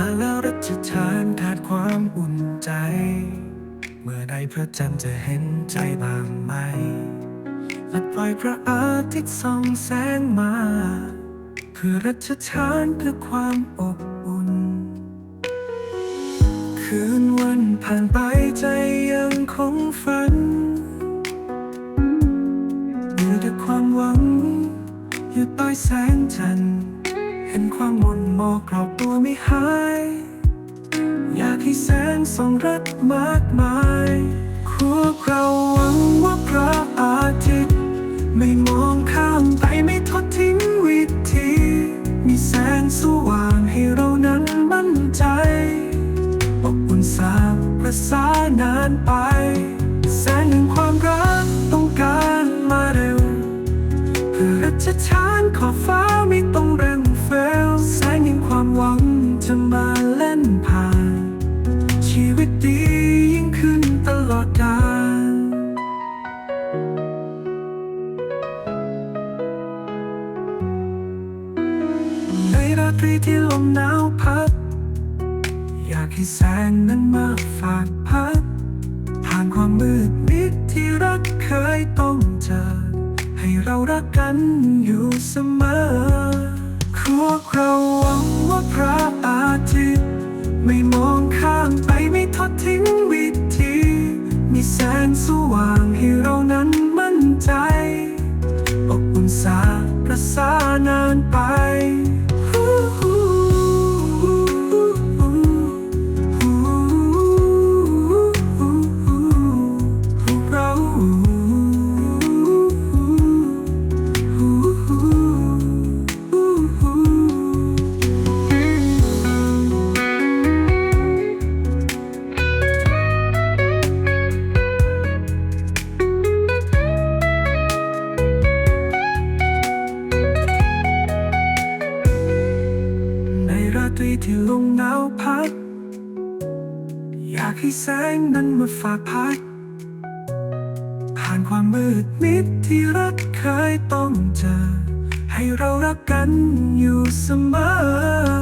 มาแล้วรัชทานขาดความอุ่นใจ เมื่อใดพระจันทร์จะเห็นใจบ้างไหมและปล่อยพระอาทิตย์ส่องแสงมาเพื่อรัชทานเพื่อความอบอุ่น คืนวันผ่านไปใจยังคงฝันมีแต่ความหวัง อยู่ใต้แสงจันทร์ นความมนหมอกรอบตัวไม่หาย อยากให้แสงส่องรัดมากมายพวกเราหวังว่าพระอาทิตย์ ไม่มองข้ามไปไม่ทอดทิ้งวิธี มีแสงสว่างให้เรานั้นมั่นใจอบอุ่นสาประสานานไป ชีวิตดียิ่งขึ้นตลอดกาลในราตรีที่ลมหนาวพัด อยากให้แสงนั้นมาฝากพัด ผ่านความมืดมิดที่รักเคยต้องเจอ ให้เรารักกันอยู่เสมอ ทอดทิ้งวิธี มีแสงสว่างให้เรานั้นมั่น ที่ลมหนาวพัด อยากให้แสงนั้นมาฝากพัด ผ่านความมืดมิดที่รักเคยต้องเจอ ให้เรารักกันอยู่เสมอ